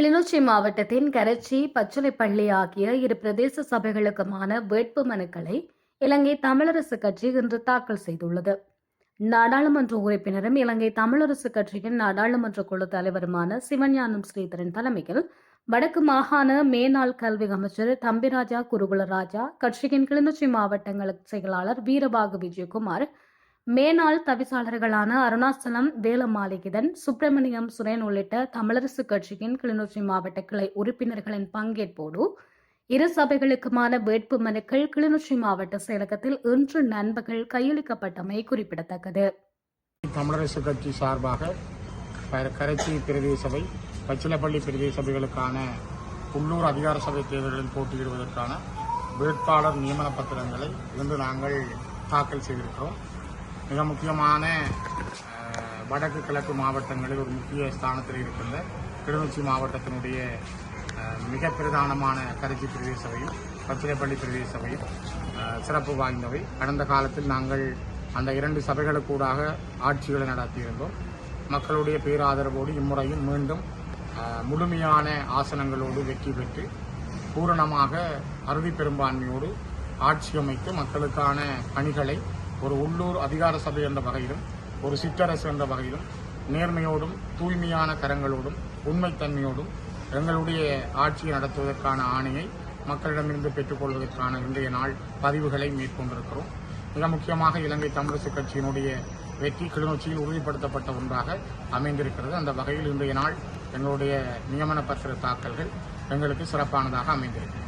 கிளிநொச்சி மாவட்டத்தின் கரச்சி பச்சிலைப்பள்ளி ஆகிய இரு பிரதேச சபைகளுக்குமான வேட்பு மனுக்களை இலங்கை தமிழரசு கட்சி இன்று தாக்கல் செய்துள்ளது. நாடாளுமன்ற உறுப்பினரும் இலங்கை தமிழரசு கட்சியின் நாடாளுமன்ற குழு தலைவருமான சிவஞானம் ஸ்ரீதரன் தலைமையில் வடக்கு மாகாண மேனாள் கல்வி அமைச்சர் தம்பிராஜா குருகுலராஜா கட்சியின் கிளிநொச்சி மாவட்டங்களுக்கு செயலாளர் வீரபாகு விஜயகுமார் மேனாள் தவிசாளர்களான அருணாச்சலம் வேலமாளிகிதன் சுப்பிரமணியம் சுரேன் உள்ளிட்ட தமிழரசு கட்சியின் கிளிநொச்சி மாவட்ட கிளை உறுப்பினர்களின் பங்கேற்போடு இரு சபைகளுக்குமான வேட்பு மனுக்கள் கிளிநொச்சி மாவட்ட செயலகத்தில் இன்று நண்பகல் கையளிக்கப்பட்டமை குறிப்பிடத்தக்கது. தமிழரசு கட்சி சார்பாக கரைச்சி பிரதேச சபை பச்சிலப்பள்ளி பிரதேச சபைகளுக்கான உள்ளூர் அதிகார சபை தேர்தலில் போட்டியிடுவதற்கான வேட்பாளர் நியமன பத்திரங்களை இன்று நாங்கள் தாக்கல் செய்திருக்கிறோம். மிக முக்கியமான வடக்கு கிழக்கு மாவட்டங்களில் ஒரு முக்கிய ஸ்தானத்தில் இருக்கின்ற கிளிநொச்சி மாவட்டத்தினுடைய மிக பிரதானமான கரைச்சி பிரதேச சபையும் பச்சிலைப்பள்ளி பிரதேச சபையும் சிறப்பு வாய்ந்தவை. கடந்த காலத்தில் நாங்கள் அந்த இரண்டு சபைகளுக்கூடாக ஆட்சிகளை நடத்தியிருந்தோம். மக்களுடைய பேராதரவோடு இம்முறையும் மீண்டும் முழுமையான ஆசனங்களோடு வெற்றி பெற்று பூரணமாக அறுதி பெரும்பான்மையோடு ஆட்சி அமைத்து மக்களுக்கான பணிகளை ஒரு உள்ளூர் அதிகார சபை என்ற வகையிலும் ஒரு சிற்றரசு என்ற வகையிலும் நேர்மையோடும் தூய்மையான கரங்களோடும் உண்மைத்தன்மையோடும் எங்களுடைய ஆட்சியை நடத்துவதற்கான ஆணையை மக்களிடமிருந்து பெற்றுக்கொள்வதற்கான இன்றைய நாள் பதிவுகளை மேற்கொண்டிருக்கிறோம். மிக முக்கியமாக இலங்கை தமிழரசு கட்சியினுடைய வெற்றி கிளிநொச்சியில் உறுதிப்படுத்தப்பட்ட ஒன்றாக அமைந்திருக்கிறது. அந்த வகையில் இன்றைய நாள் எங்களுடைய நியமன பத்திர தாக்கல்கள் எங்களுக்கு சிறப்பானதாக அமைந்திருக்கிறது.